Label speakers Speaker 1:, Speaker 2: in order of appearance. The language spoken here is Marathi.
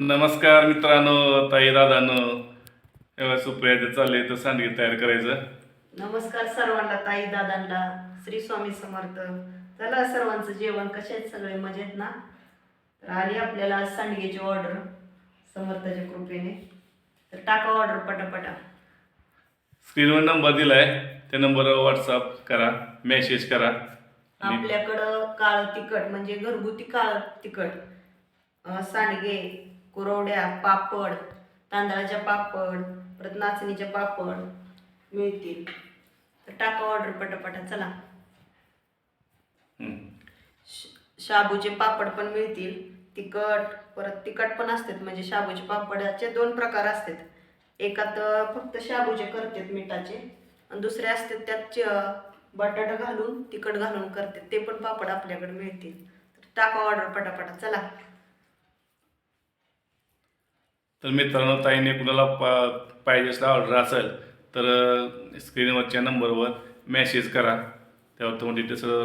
Speaker 1: नमस्कार मित्रांनो ताई दादानो तेव्हा सुप्रियाचं चालले तर सांडगे तयार करायचं.
Speaker 2: नमस्कार सर्वांना ताई दादांना श्री स्वामी समर्थ. चला सर्वांचं जेवण कसे आहेत सगळे? मजेत ना? तर आली आपल्याला सांडगेची ऑर्डर समर्थाच्या कृपेने. तर टाका ऑर्डर पटापटा.
Speaker 1: स्क्रीनवर नंबर दिलाय त्या नंबरवर व्हॉट्सअप करा मेसेज करा.
Speaker 2: आपल्याकडं काळ तिखट म्हणजे घरगुती काळ तिखट सांडगे कुरवड्या पापड तांदळाच्या पापड परत नाचणीचे पापड मिळतील. तर टाका ऑर्डर पटापटा चला. शाबूचे पापड पण मिळतील. तिखट परत तिखट पण असतात म्हणजे शाबूचे पापडाचे दोन प्रकार असतात. एकात फक्त शाबूचे करतात मिठाचे आणि दुसरे असतात त्यात बटाटा घालून तिखट घालून करतात. ते पण पापड आपल्याकडे मिळतील. तर टाका ऑर्डर पटापटा चला.
Speaker 1: तर मित्रांनो ताईने कुणाला पा पाहिजे असला ऑर्डर असेल तर स्क्रीनवरच्या नंबरवर मेसेज करा. त्यावर तुम्हाला डिटेल्स